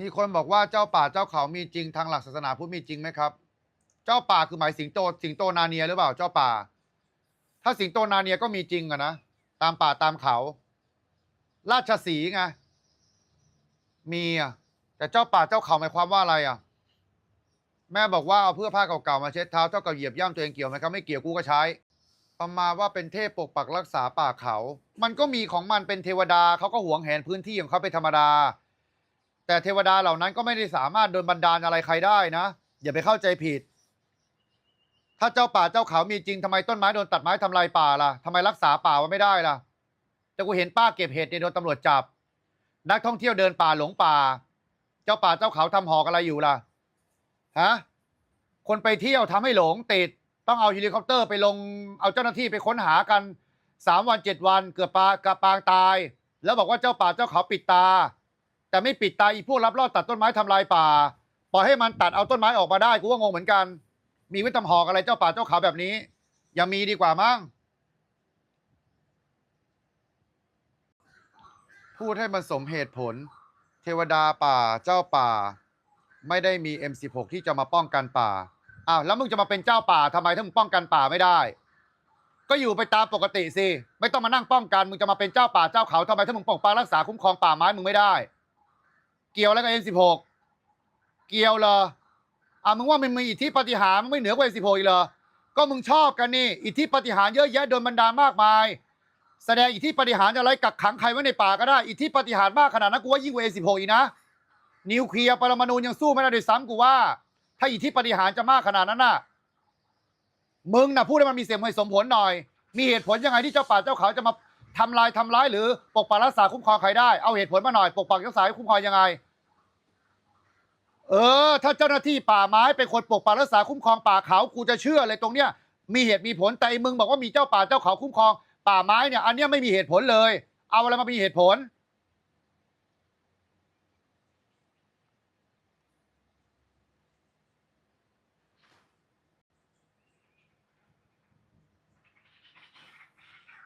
มีคนบอกว่าเจ้าป่าเจ้าเขามีจริงทางหลักศาสนาพุทธมีจริงไหมครับ เจ้าป่าคือหมายสิงโตสิงโตนาเนียหรือเปล่าเจ้าป่า ถ้าสิงโตนาเนียก็มีจริงอะนะตามป่าตามเขา ราชสีไงมีอะแต่เจ้าป่าเจ้าเขาหมายความว่าอะไรอะแม่บอกว่าเอาเพื่อผ้าเก่าๆมาเช็ดเท้าเท่ากับเหยียบย่ำตัวเองเกี่ยวไหมครับไม่เกี่ยวกูก็ใช้ประมาณว่าเป็นเทพปกปักรักษาป่าเขา มันก็มีของมันเป็นเทวดาเขาก็หวงแหนพื้นที่ของเขาเป็นธรรมดา แต่เทวดาเหล่านั้นก็ไม่ได้สามารถโดนบันดาลอะไรใครได้นะ อย่าไปเข้าใจผิด ถ้าเจ้าป่าเจ้าเขามีจริงทำไมต้นไม้โดนตัดไม้ทำลายป่าล่ะทำไมรักษาป่าไว้ไม่ได้ล่ะ แต่กูเห็นป้าเก็บเห็ดเนี่ยโดนตำรวจจับ นักท่องเที่ยวเดินป่าหลงป่า เจ้าป่าเจ้าเขาทำหอกอะไรอยู่ล่ะฮะคนไปเที่ยวทำให้หลงติด ต้องเอาเฮลิคอปเตอร์ไปลงเอาเจ้าหน้าที่ไปค้นหากันสามวันเจ็ดวันเกือบปลากระปางตาย แล้วบอกว่าเจ้าป่าเจ้าเขาปิดตา แต่ไม่ปิดตาอีพวกรับรอดตัดต้นไม้ทำลายป่า ปล่อยให้มันตัดเอาต้นไม้ออกมาได้กูก็งงเหมือนกัน มีไว้ทำหอกอะไรเจ้าป่าเจ้าเขาแบบนี้ อย่ามีดีกว่ามั้งพูดให้มันสมเหตุผล เทวดาป่าเจ้าป่า ไม่ได้มี M16 ที่จะมาป้องกันป่าอ้าวแล้วมึงจะมาเป็นเจ้าป่าทำไมถ้ามึงป้องกันป่าไม่ได้ ก็อยู่ไปตามปกติสิไม่ต้องมานั่งป้องกันมึงจะมาเป็นเจ้าป่าเจ้าเขาทำไมถ้ามึงปกปักรักษาคุ้มครองป่าไม้มึงไม่ได้ เกี่ยวแล้วกับ M16 เกี่ยวเหรออะมึงว่ามันมีอิทธิปฏิหารมันไม่เหนือกว่า M16 อีกเหรอก็มึงชอบกันนี่อิทธิปฏิหารเยอะแยะโดนบันดาลมากมาย แสดงอิทธิปฏิหารอะไรกักขังใครไว้ในป่าก็ได้อิทธิปฏิหารมากขนาดนั้นกูว่ายิ่งกว่า M16 อีกนะนิวเคลียร์ปรมาณูยังสู้ไม่ได้ด้วยซ้ำกูว่า ถ้าอิทธิปฏิหารจะมากขนาดนั้นน่ะมึงน่ะพูดให้มันมีเสียงให้สมผลหน่อย มีเหตุผลยังไงที่เจ้าป่าเจ้าเขาจะมา ทำลายทำร้ายหรือปกปักรักษาคุ้มครองใครได้เอาเหตุผลมาหน่อย ปกปักรักษาคุ้มครองยังไง เออ ถ้าเจ้าหน้าที่ป่าไม้เป็นคนปกปักรักษาคุ้มครองป่าเขากูจะเชื่อเลยตรงเนี้ย มีเหตุมีผลแต่ไอ้มึงบอกว่ามีเจ้าป่าเจ้าเขาคุ้มครอง ป่าไม้เนี่ยอันเนี้ยไม่มีเหตุผลเลย เอาอะไรมามีเหตุผล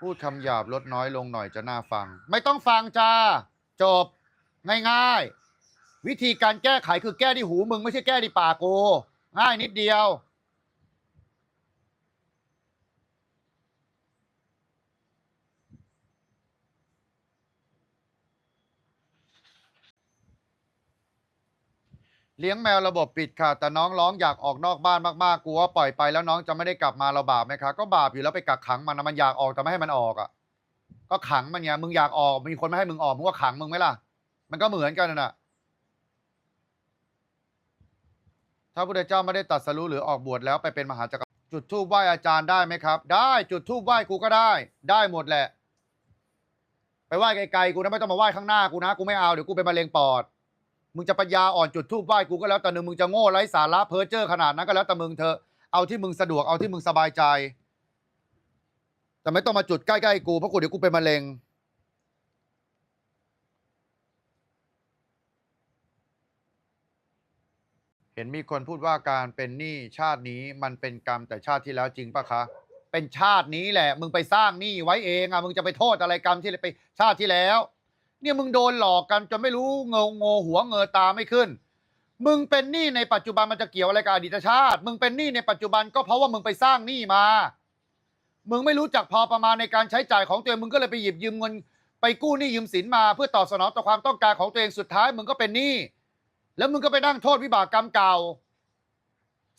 พูดคำหยาบลดน้อยลงหน่อยจะน่าฟัง ไม่ต้องฟังจ้า จบ ง่ายๆ วิธีการแก้ไขคือแก้ที่หูมึงไม่ใช่แก้ที่ปากกูง่ายนิดเดียว เลี้ยงแมวระบบปิดค่ะ แต่น้องร้องอยากออกนอกบ้านมากๆกลัวปล่อยไปแล้วน้องจะไม่ได้กลับมาเราบาปไหมคะก็บาปอยู่แล้วไปกักขังมันนะมันอยากออกแต่ไม่ให้มันออกอะก็ขังมันไงมึงอยากออกมีคนไม่ให้มึงออกมึงก็ขังมึงไหมล่ะ มันก็เหมือนกันน่ะถ้าพระเจ้าไม่ได้ตรัดสรู้หรือออกบวชแล้วไปเป็นมหาจักรจุดธูปไหว้อาจารย์ได้ไหมครับ ได้จุดธูปไหว้กูก็ได้ ได้หมดแหละ ไปไหว้ไกลๆกูนะไม่ต้องมาไหว้ข้างหน้ากูนะกูไม่เอาเดี๋ยวกูเป็นมะเร็งปอด มึงจะปัญญาอ่อนจุดทูบไหว้กูก็แล้วแต่หนึ่งมึงจะโง่ไร้สาระเพ้อเจ้อขนาดนั้นก็แล้วแต่มึงเถอะเอาที่มึงสะดวกเอาที่มึงสบายใจ แต่ไม่ต้องมาจุดใกล้ๆกูเพราะกูเดี๋ยวกูเป็นมะเร็งเห็นมีคนพูดว่าการเป็นหนี้ชาตินี้มันเป็นกรรมแต่ชาติที่แล้วจริงปะคะ เป็นชาตินี้แหละ มึงไปสร้างหนี้ไว้เองอะมึงจะไปโทษอะไรกรรมที่ไปชาติที่แล้ว เนี่ยมึงโดนหลอกกันจนไม่รู้เงงงหัวเงอตาไม่ขึ้น มึงเป็นหนี้ในปัจจุบันมันจะเกี่ยวอะไรกับอดีตชาติ มึงเป็นหนี้ในปัจจุบันก็เพราะว่ามึงไปสร้างหนี้มา มึงไม่รู้จักพอประมาณในการใช้จ่ายของตัวเองมึงก็เลยไปหยิบยืมเงิน ไปกู้หนี้ยืมสินมา เพื่อตอบสนองต่อความต้องการของตัวเองสุดท้าย มึงก็เป็นหนี้แล้วมึงก็ไปนั่งโทษวิบากกรรมเก่า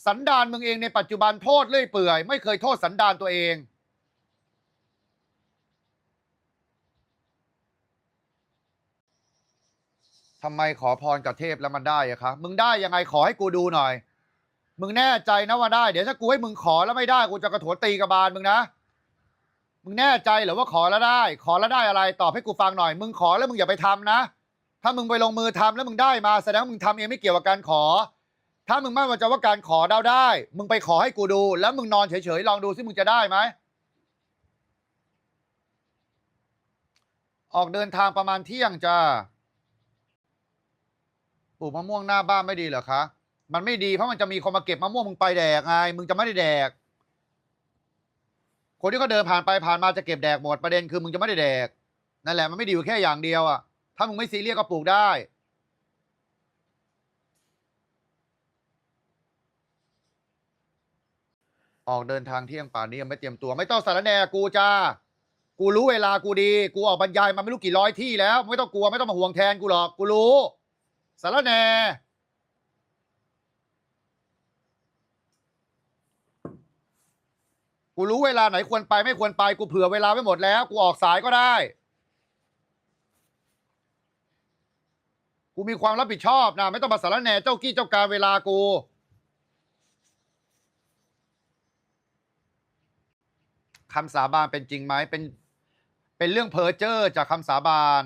สันดานมึงเองในปัจจุบันโทษเลื่อยเปื่อย ไม่เคยโทษสันดานตัวเอง ทำไมขอพรกับเทพแล้วมันได้อะคะมึงได้ยังไงขอให้กูดูหน่อย มึงแน่ใจนะว่าได้เดี๋ยวถ้ากูให้มึงขอแล้วไม่ได้กูจะกระโถนตีกระบาลมึงนะ มึงแน่ใจเหรือว่าขอแล้วได้ ขอแล้วได้อะไรตอบให้กูฟังหน่อย มึงขอแล้วมึงอย่าไปทำนะ ถ้ามึงไปลงมือทำแล้วมึงได้มาแสดงว่ามึงทำเองไม่เกี่ยวกับการขอ ถ้ามึงไม่ว่าจะว่าการขอเดาได้ มึงไปขอให้กูดู แล้วมึงนอนเฉยๆลองดูซิมึงจะได้ไหมออกเดินทางประมาณเที่ยงจ้า ปลูกมะม่วงหน้าบ้านไม่ดีเหรอคะ มันไม่ดีเพราะมันจะมีคนมาเก็บมะม่วงมึงไปแดกไง มึงจะไม่ได้แดก คนที่เขาเดินผ่านไปผ่านมาจะเก็บแดกหมดประเด็นคือมึงจะไม่ได้แดก นั่นแหละมันไม่ดีอยู่แค่อย่างเดียวอะถ้ามึงไม่ซีเรียสก็ปลูกได้ออกเดินทางเที่ยงป่านนี้ยังไม่เตรียมตัว ไม่ต้องสารแนกูจ้า กูรู้เวลากูดี กูออกบรรยายมาไม่รู้กี่ร้อยที่แล้ว ไม่ต้องกลัวไม่ต้องมาห่วงแทนกูหรอก กูรู้ สารแหนกูรู้เวลาไหนควรไปไม่ควรไป กูเผื่อเวลาไว้หมดแล้ว กูออกสายก็ได้ กูมีความรับผิดชอบนะ ไม่ต้องมาสารแหนเจ้ากี้เจ้าการเวลากูคำสาบานเป็นจริงไหมเป็น เป็นเรื่องเพอเจ้อจากคำสาบาน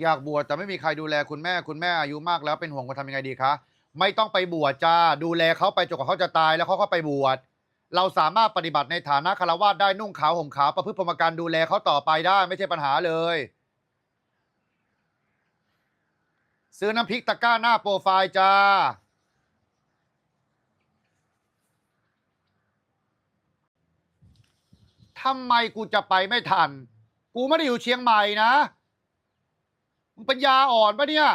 อยากบวชแต่ไม่มีใครดูแลคุณแม่คุณแม่อายุมากแล้วเป็นห่วงว่าทำยังไงดีคะไม่ต้องไปบวชจ้าดูแลเขาไปจนกว่าเขาจะตายแล้วเขาก็ไปบวชเราสามารถปฏิบัติในฐานะคารวะได้นุ่งขาวห่มขาวประพฤติพรหมการดูแลเขาต่อไปได้ไม่ใช่ปัญหาเลย ซื้อน้ำพริกตะกร้าหน้าโปรไฟล์จ้าทำไมกูจะไปไม่ทัน กูไม่ได้อยู่เชียงใหม่นะ ปัญญาอ่อนปะเนี่ย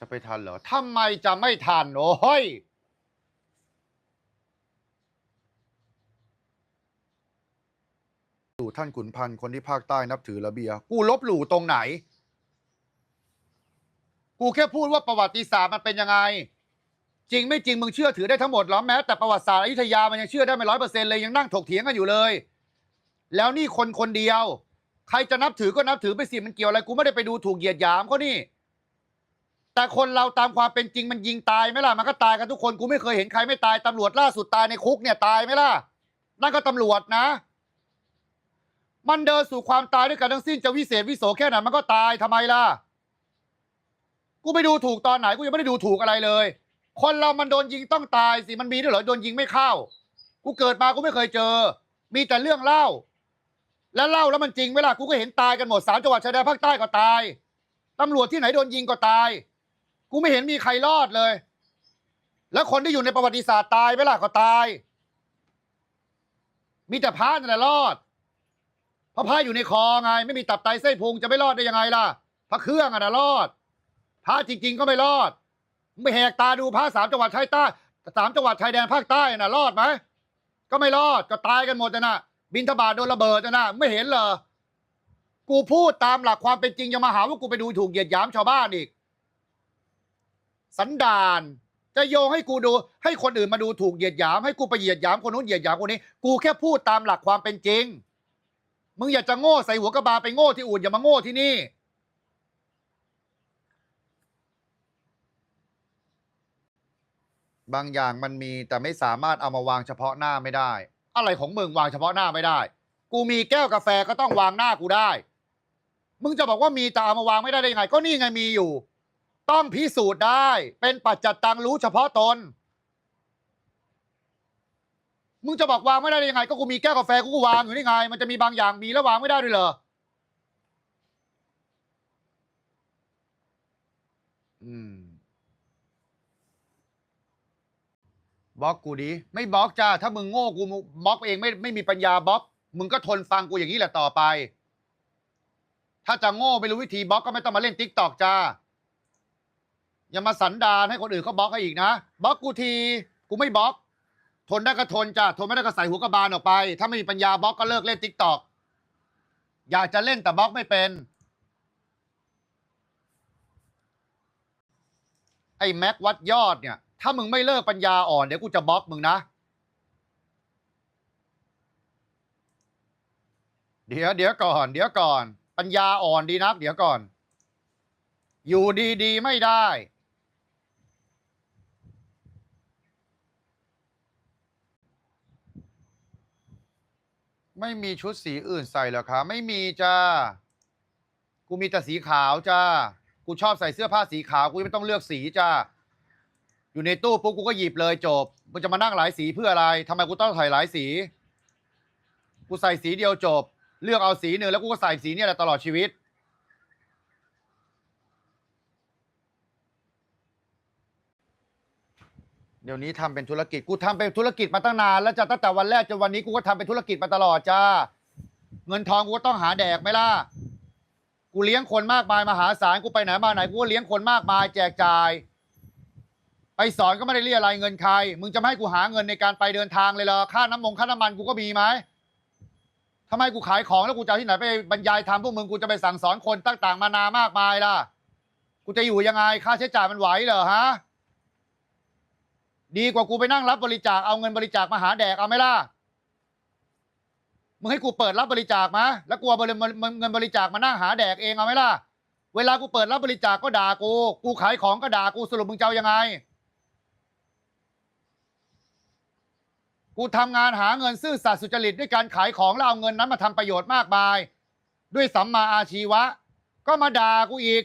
จะไปทันเหรอทำไมจะไม่ทัน โอ้ยหลู่ท่านขุนพันธ์คนที่ภาคใต้นับถือระเบีย กูลบหลู่ตรงไหน กูแค่พูดว่าประวัติศาสตร์มันเป็นยังไง จริงไม่จริงมึงเชื่อถือได้ทั้งหมดหรอแม้แต่ประวัติศาสตร์อยุธยามันยังเชื่อได้ไม่ร้อยเปอร์เซ็นต์เลยยังนั่งถกเถียงกันอยู่เลย แล้วนี่คนคนเดียว ใครจะนับถือก็นับถือไปสิมันเกี่ยวอะไรกูไม่ได้ไปดูถูกเหยียดหยามเขานี่ แต่คนเราตามความเป็นจริงมันยิงตายไหมล่ะมันก็ตายกันทุกคนกูไม่เคยเห็นใครไม่ตายตำรวจล่าสุดตายในคุกเนี่ยตายไหมล่ะนั่นก็ตำรวจนะ มันเดินสู่ความตายด้วยกันทั้งสิ้นจะวิเศษวิโสแค่ไหนมันก็ตายทำไมล่ะ กูไปดูถูกตอนไหนกูยังไม่ได้ดูถูกอะไรเลย คนเรามันโดนยิงต้องตายสิมันมีด้วยเหรอโดนยิงไม่เข้า กูเกิดมากูไม่เคยเจอ มีแต่เรื่องเล่า แล้วเล่าแล้วมันจริงไหมล่ะกูก็เห็นตายกันหมดสามจังหวัดชายแดนภาคใต้ก็ตายตำรวจที่ไหนโดนยิงก็ตาย กูไม่เห็นมีใครรอดเลย แล้วคนที่อยู่ในประวัติศาสตร์ตายไหมล่ะก็ตาย มีแต่พระนั่นแหละรอดเพราะพระอยู่ในคอไง ไม่มีตับไตไส้นพุงจะไม่รอดได้ยังไงล่ะพระเครื่องอะนะรอด พระจริง ๆ ก็ไม่รอดมึงไม่แหกตาดูพระสามจังหวัดชายใต้สามจังหวัดชายแดนภาคใต้น่ะรอดไหมก็ไม่รอดก็ตายกันหมดนะบินทบาทโดนระเบิดนะนะไม่เห็นเหรอกูพูดตามหลักความเป็นจริงอยังมาหาว่ากูไปดูถูกเหยียดหยามชาวบ้านอีก สันดานจะโยงให้กูดู ให้คนอื่นมาดูถูกเหยียดหยาม ให้กูไปเหยียดหยามคนนู้นเหยียดหยามคนนี้ กูแค่พูดตามหลักความเป็นจริง มึงอย่าจะโง่ใส่หัวกระบาไปโง่ที่อื่นอย่ามาโง่ที่นี่ บางอย่างมันมีแต่ไม่สามารถเอามาวางเฉพาะหน้าไม่ได้ อะไรของมึงวางเฉพาะหน้าไม่ได้ กูมีแก้วกาแฟก็ต้องวางหน้ากูได้ มึงจะบอกว่ามีแต่เอามาวางไม่ได้ได้ยังไง ก็นี่ไงมีอยู่ ต้องพิสูจน์ได้ เป็นปัจจัตตังรู้เฉพาะตน มึงจะบอกวางไม่ได้ได้ยังไง ก็กูมีแก้วกาแฟกูก็วางอยู่นี่ไง มันจะมีบางอย่างมีแล้ววางไม่ได้ด้วยเหรออืม บล็อกกูดิไม่บล็อกจ้า ถ้ามึงโง่กูบล็อกเองไม่ไม่มีปัญญาบล็อก มึงก็ทนฟังกูอย่างนี้แหละต่อไป ถ้าจะโง่ไม่รู้วิธีบล็อกก็ไม่ต้องมาเล่นติ๊กตอกจ้า อย่ามาสันดานให้คนอื่นเขาบล็อกให้อีกนะบล็อกกูทีกูไม่บล็อก ทนได้ก็ทนจ้าทนไม่ได้ก็ใส่หัวกระบาลออกไป ถ้าไม่มีปัญญาบล็อกก็เลิกเล่นติ๊กตอกอยากจะเล่นแต่บล็อกไม่เป็นไอ้แม็กวัดยอดเนี่ย ถ้ามึงไม่เลิกปัญญาอ่อนเดี๋ยวกูจะบล็อกมึงนะ เดี๋ยวเดี๋ยวก่อน เดี๋ยวก่อน ปัญญาอ่อนดีนัก เดี๋ยวก่อน อยู่ดีๆไม่ได้ ไม่มีชุดสีอื่นใส่เหรอคะ ไม่มีจ้ากูมีแต่สีขาวจ้ากูชอบใส่เสื้อผ้าสีขาว กูไม่ต้องเลือกสีจ้า อยู่ในตู้ปุ๊บกูก็หยิบเลยจบมึงจะมานั่งหลายสีเพื่ออะไรทำไมกูต้องใส่หลายสี กูใส่สีเดียวจบ เลือกเอาสีหนึ่งแล้วกูก็ใส่สีเนี่ยแหละตลอดชีวิต เดี๋ยวนี้ทำเป็นธุรกิจกูทำเป็นธุรกิจมาตั้งนานแล้วจ้ะตั้งแต่วันแรกจนวันนี้กูก็ทำเป็นธุรกิจมาตลอดจ้าเงินทองกูก็ต้องหาแดกไหมล่ะ กูเลี้ยงคนมากมายมหาศาลกูไปไหนมาไหนกูก็เลี้ยงคนมากมายแจกจ่าย ไปสอนก็ไม่ได้เรียอะไรายเงินใคร มึงจะไม่ให้กูหาเงินในการไปเดินทางเลยเหรอ ค่าน้ำมงค่าน้ำมันกูก็มีไหมทำไมกูขายของแล้วกูจะที่ไหนไปบรรยายทำพวกมึงกูจะไปสั่งสอนคนต่างๆมานามากมายล่ะ กูจะอยู่ยังไง ค่าใช้จ่ายมันไหวเหรอฮะ ดีกว่ากูไปนั่งรับบริจาค เอาเงินบริจาคมาหาแดกเอาไหมล่ะ มึงให้กูเปิดรับบริจาคมาแล้วกูเอาเงินบริจาคมานั่งหาแดกเองเอาไหมล่ะ เวลากูเปิดรับบริจาคก็ด่ากู กูขายของก็ด่ากูสรุปมึงจะเอายังไง กูทำงานหาเงินซื่อสัตย์สุจริตด้วยการขายของแล้วเอาเงินนั้นมาทำประโยชน์มากมาย ด้วยสัมมาอาชีวะ ก็มาด่ากูอีก